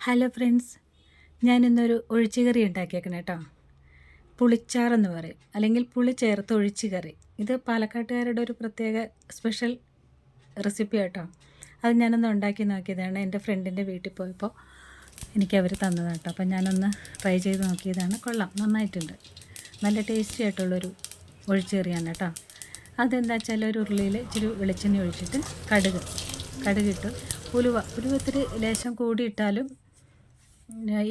Hello friends ഞാനിന്നൊരു ഒഴിച്ചുകറി ഉണ്ടാക്കിയേക്കണം കേട്ടോ പുളിച്ചാറെന്ന് പറയും. അല്ലെങ്കിൽ പുളി ചേർത്ത് ഒഴിച്ചുകറി. ഇത് പാലക്കാട്ടുകാരുടെ ഒരു പ്രത്യേക സ്പെഷ്യൽ റെസിപ്പി കേട്ടോ അത് ഞാനൊന്ന് ഉണ്ടാക്കി നോക്കിയതാണ്. എന്റെ ഫ്രണ്ടിന്റെ വീട്ടിൽ പോയപ്പോൾ എനിക്ക് അവർ തന്നതാണ് കേട്ടോ അപ്പോൾ ഞാനൊന്ന് ട്രൈ ചെയ്ത് നോക്കിയതാണ്. കൊള്ളാം നന്നായിട്ടുണ്ട്. നല്ല ടേസ്റ്റി ആയിട്ടുള്ളൊരു ഒഴിച്ചുകറിയാണ് കേട്ടോ അതെന്താ വെച്ചാൽ ഒരു ഉരുളിയിൽ ഇച്ചിരി വെളിച്ചെണ്ണ ഒഴിച്ചിട്ട് കടുക് കടുകിട്ട് ഉലുവ ഉലുവ ഇത്തിരി ലേശം കൂടിയിട്ടാലും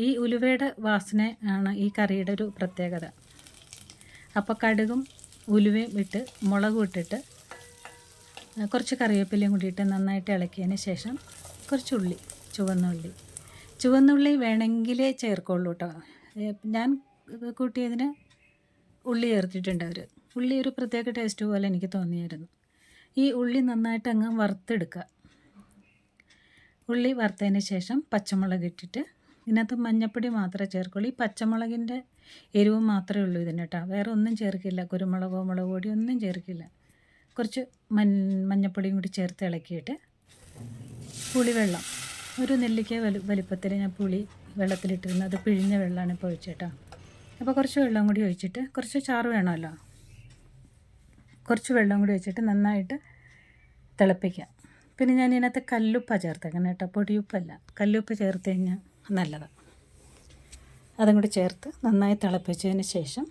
ഈ ഉലുവയുടെ വാസന ആണ് ഈ കറിയുടെ ഒരു പ്രത്യേകത. അപ്പോൾ കടുകും ഉലുവയും ഇട്ട് മുളകും ഇട്ടിട്ട് കുറച്ച് കറിവേപ്പിലയും കൂടി ഇട്ട് നന്നായിട്ട് ഇളക്കിയതിന് ശേഷം കുറച്ച് ഉള്ളി ചുവന്നുള്ളി ചുവന്നുള്ളി വേണമെങ്കിലേ ചേർക്കുള്ളൂ കേട്ടോ ഞാൻ കൂട്ടിയതിന് ഉള്ളി ചേർത്തിട്ടുണ്ട് അവർ ഉള്ളി ഒരു പ്രത്യേക ടേസ്റ്റ് പോലെ എനിക്ക് തോന്നിയായിരുന്നു. ഈ ഉള്ളി നന്നായിട്ട് അങ്ങ് വറുത്തെടുക്കുക. ഉള്ളി വറുത്തതിന് ശേഷം പച്ചമുളക് ഇട്ടിട്ട് ഇതിനകത്ത് മഞ്ഞപ്പൊടി മാത്രമേ ചേർക്കുള്ളൂ. ഈ പച്ചമുളകിന്റെ എരിവ് മാത്രമേ ഉള്ളൂ ഇതിന് കേട്ടോ വേറെ ഒന്നും ചേർക്കില്ല. കുരുമുളകോ മുളക് പൊടി ഒന്നും ചേർക്കില്ല. കുറച്ച് മൻ മഞ്ഞപ്പൊടിയും കൂടി ചേർത്ത് ഇളക്കിയിട്ട് പുളിവെള്ളം. ഒരു നെല്ലിക്ക വലു വലിപ്പത്തിൽ ഞാൻ പുളി വെള്ളത്തിലിട്ടിരുന്നത്. അത് പിഴിഞ്ഞ വെള്ളമാണ് ഇപ്പോൾ ഒഴിച്ചേട്ടോ അപ്പോൾ കുറച്ച് വെള്ളം കൂടി ഒഴിച്ചിട്ട് കുറച്ച് ചാറ് വേണമല്ലോ. കുറച്ച് വെള്ളം കൂടി ഒഴിച്ചിട്ട് നന്നായിട്ട് തിളപ്പിക്കാം. പിന്നെ ഞാൻ ഇതിനകത്ത് കല്ലുപ്പ ചേർത്തേക്കണം കേട്ടോ. പൊടിയുപ്പല്ല. കല്ലുപ്പ ചേർത്ത് കഴിഞ്ഞാൽ നല്ലതാണ് അതും കൂടി ചേർത്ത് നന്നായി തിളപ്പിച്ചതിന് ശേഷം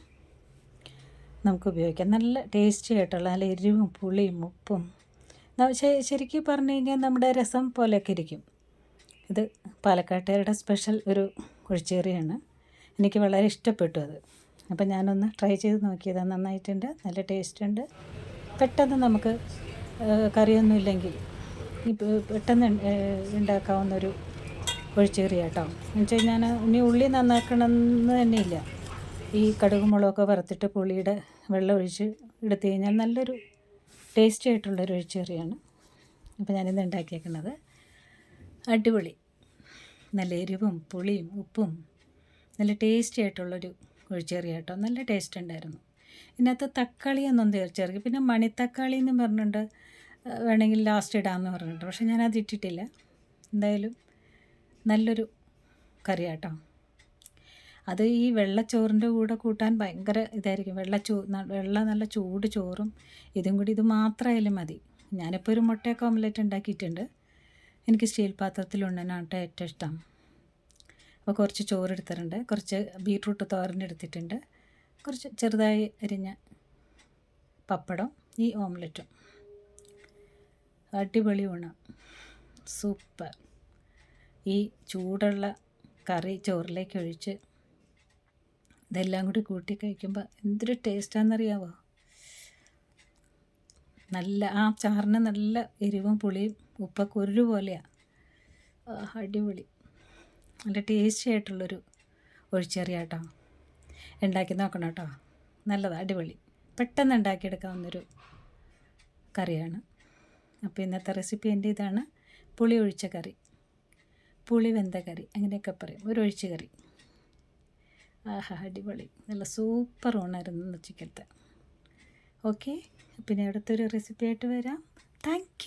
നമുക്ക് ഉപയോഗിക്കാം. നല്ല ടേസ്റ്റി ആയിട്ടുള്ള നല്ല എരിവും പുളിയും ഉപ്പും. ശരിക്കും പറഞ്ഞു കഴിഞ്ഞാൽ നമ്മുടെ രസം പോലെയൊക്കെ ഇരിക്കും. ഇത് പാലക്കാട്ടുകാരുടെ സ്പെഷ്യൽ ഒരു ഒഴിച്ചേറിയാണ് എനിക്ക് വളരെ ഇഷ്ടപ്പെട്ടു അത്. അപ്പം ഞാനൊന്ന് ട്രൈ ചെയ്ത് നോക്കിയതാണ് നന്നായിട്ടുണ്ട് നല്ല ടേസ്റ്റ് ഉണ്ട് പെട്ടെന്ന് നമുക്ക് കറിയൊന്നുമില്ലെങ്കിൽ പെട്ടെന്ന് ഉണ്ടാക്കാവുന്നൊരു ഒഴിച്ചേറി കേട്ടോ എന്നുവെച്ചാൽ ഞാൻ ഇനി ഉള്ളി നന്നാക്കണമെന്ന് തന്നെയില്ല. ഈ കടുക് മുളകൊക്കെ വറുത്തിട്ട് പുളിയുടെ വെള്ളം ഒഴിച്ച് എടുത്തു കഴിഞ്ഞാൽ നല്ലൊരു ടേസ്റ്റി ആയിട്ടുള്ളൊരു ഒഴിച്ചേറിയാണ് അപ്പോൾ ഞാനിന്ന് ഉണ്ടാക്കിയേക്കുന്നത് അടിപൊളി. നല്ല എരിവും പുളിയും ഉപ്പും നല്ല ടേസ്റ്റി ആയിട്ടുള്ളൊരു ഒഴിച്ചേറിയ കേട്ടോ നല്ല ടേസ്റ്റ് ഉണ്ടായിരുന്നു. ഇതിനകത്ത് തക്കാളിയൊന്നും ചേർക്കി പിന്നെ മണിത്തക്കാളി എന്ന് പറഞ്ഞിട്ടുണ്ട്. വേണമെങ്കിൽ ലാസ്റ്റ് ഇടാമെന്ന് പറഞ്ഞിട്ടുണ്ട്. പക്ഷേ ഞാനത് ഇട്ടിട്ടില്ല എന്തായാലും നല്ലൊരു കറിയാട്ടോ. അത് ഈ വെള്ളച്ചോറിന്റെ കൂടെ കൂട്ടാൻ ഭയങ്കര ഇതായിരിക്കും. വെള്ളച്ചോ വെള്ള നല്ല ചൂട് ചോറും ഇതും കൂടി ഇത് മാത്രമായാലും മതി. ഞാനിപ്പോൾ ഒരു മുട്ടയൊക്കെ ഓംലെറ്റ് ഉണ്ടാക്കിയിട്ടുണ്ട്. എനിക്ക് സ്റ്റീൽ പാത്രത്തിൽ കേട്ടോ ഏറ്റവും ഇഷ്ടം. അപ്പോൾ കുറച്ച് ചോറ് എടുത്തിട്ടുണ്ട്. കുറച്ച് ബീട്രൂട്ട് തോരൻ എടുത്തിട്ടുണ്ട്. കുറച്ച് ചെറുതായി അരിഞ്ഞ പപ്പടം ഈ ഓംലെറ്റും അടിപൊളി ഊണ്. സൂപ്പർ. ഈ ചൂടുള്ള കറി ചോറിലേക്ക് ഒഴിച്ച് ഇതെല്ലാം കൂടി കൂട്ടി കഴിക്കുമ്പോൾ എന്തൊരു ടേസ്റ്റാണെന്നറിയാവോ നല്ല ആ ചാറിന് നല്ല എരിവും പുളിയും ഉപ്പൊക്കെ ഒരു പോലെയാണ് അടിപൊളി. നല്ല ടേസ്റ്റി ആയിട്ടുള്ളൊരു ഒഴിച്ചെറിയാട്ടോ. ഉണ്ടാക്കി നോക്കണം കേട്ടോ. നല്ലതാണ് അടിപൊളി. പെട്ടെന്ന് ഉണ്ടാക്കിയെടുക്കാവുന്നൊരു കറിയാണ്. അപ്പോൾ ഇന്നത്തെ റെസിപ്പി എന്റെ ഇതാണ്. പുളി ഒഴിച്ച കറി. പുളി വെന്ത കറി അങ്ങനെയൊക്കെ പറയും. ഒരു ഒഴിച്ച് കറി. ആഹാ അടിപൊളി. നല്ല സൂപ്പർ ഊണായിരുന്നു ഉച്ചക്കലത്തെ ഓക്കെ പിന്നെ അടുത്തൊരു റെസിപ്പി ആയിട്ട് വരാം. താങ്ക്